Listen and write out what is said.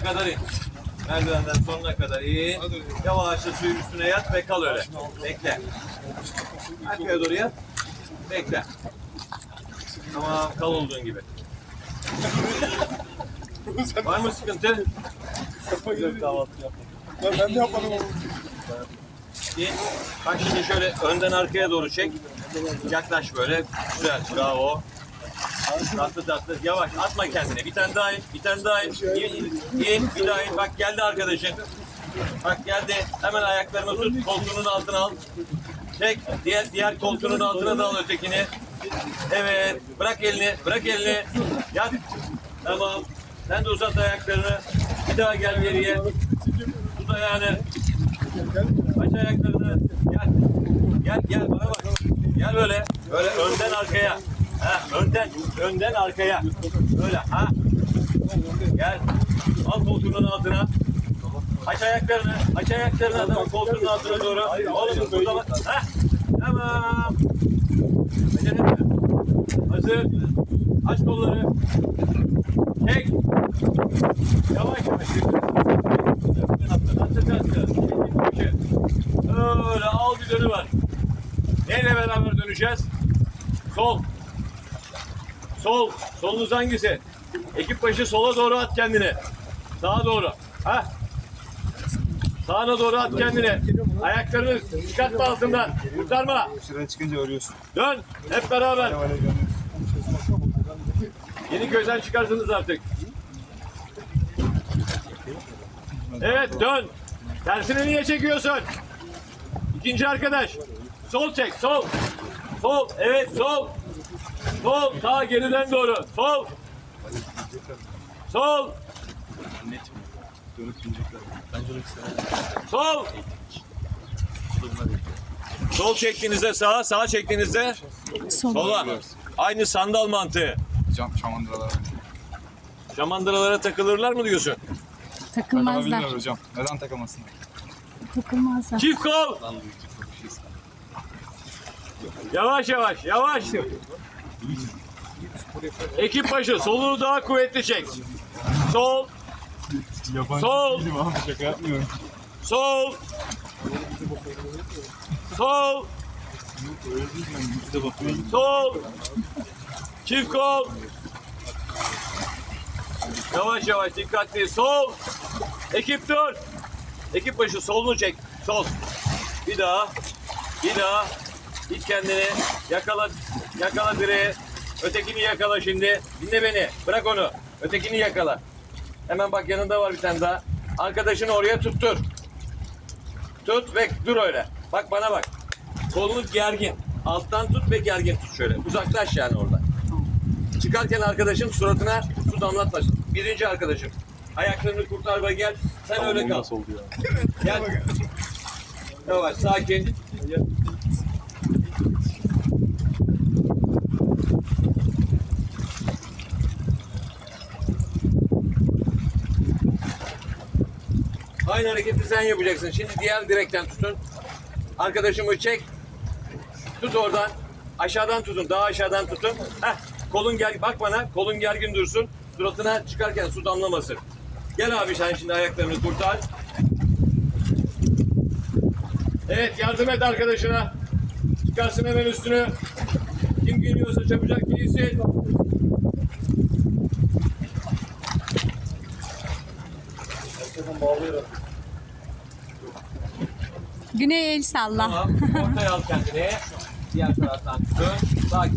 sonuna kadar in. Merdivenden sonuna kadar in. Yavaşça suyun üstüne yat ve kal öyle. Bekle. Arkaya doğru yat. Bekle. Tamam kal olduğun gibi. Var mı sıkıntı? Ben, ben de yapmadım onu. İn. Bak şimdi şöyle önden arkaya doğru çek. Yaklaş böyle. Güzel. Bravo. Tatlı tatlı. Yavaş. Atma kendine. Bir tane daha in. Bir tane daha in. İn. in. Bir daha in. Bak geldi arkadaşın. Bak geldi. Hemen ayaklarını tut. Koltuğunun altına al. Çek. Diğer diğer koltuğunun altına da al ötekini. Evet. Bırak elini. Bırak elini. Yat. Tamam. Sen de uzat ayaklarını. Bir daha gel geriye. Tut ayağını. Aç ayaklarını. Gel. Gel gel bana bak. Gel böyle. Böyle önden arkaya. Ha, önden. Önden arkaya. Böyle ha. Gel. Al koltuğunun altına. Aç ayaklarını. Aç ayaklarını adamın koltuğunun altına doğru. Oğlum bu zaman. Ha. Tamam. Acele etme. Hazır. Aç kolları. Çek. Yavaş yavaş. Attı attı. Öyle al bir dönü var. Neyle beraber döneceğiz? Sol. Sol. Solunuz hangisi? Ekip başı sola doğru at kendini. Sağa doğru. Ha? Sağına doğru at kendini. Ayaklarını çıkartma altından. Kurtarma. Şuradan çıkınca örüyorsun. Dön. Hep beraber. Yeni gözden çıkarsınız artık. Evet dön. Tersini niye çekiyorsun? İkinci arkadaş. Sol çek sol. Sol evet sol. Sol sağ geriden doğru. Sol. Sol. Sol. Sol çektiğinizde sağa, sağ çektiğinizde sola. Aynı sandal mantığı. Cam şamandıralar. Şamandıralara takılırlar mı diyorsun? Takılmazlar. Takılabilirler hocam. Neden takamasınlar? Takılmazlar. Çift kol. Yavaş yavaş, yavaş. Ekip başı, soluğu daha kuvvetli çek. Sol, Yabancı Sol. değilim abi şaka yapmıyorum. sol. Sol, sol. Çift kol. Yavaş yavaş, dikkatli. Sol. Ekip dur. Ekip başı solunu çek. Sol. Bir daha. Bir daha. İt kendini. Yakala. Yakala direği. Ötekini yakala şimdi. Dinle beni. Bırak onu. Ötekini yakala. Hemen bak yanında var bir tane daha. Arkadaşını oraya tuttur. Tut ve dur öyle. Bak bana bak. Kolunu gergin. Alttan tut ve gergin tut şöyle. Uzaklaş yani oradan. Çıkarken arkadaşın suratına su damlatmasın. Birinci arkadaşım. Ayaklarını kurtar ve gel. Sen öyle kal. Nasıl oldu ya? Gel. Yavaş, sakin. Aynı hareketi sen yapacaksın. Şimdi diğer direkten tutun. Arkadaşımı çek. Tut oradan. Aşağıdan tutun. Daha aşağıdan tutun. Heh. Kolun gel. Bak bana. Kolun gergin dursun. Suratına çıkarken su damlamasın. Gel abi sen şimdi ayaklarını kurtar. Evet yardım et arkadaşına. Çıkarsın hemen üstünü. Kim geliyorsa çabucak giysin. Güney el salla. Tamam. Ortaya al kendini. Diğer taraftan tutun. Sakin.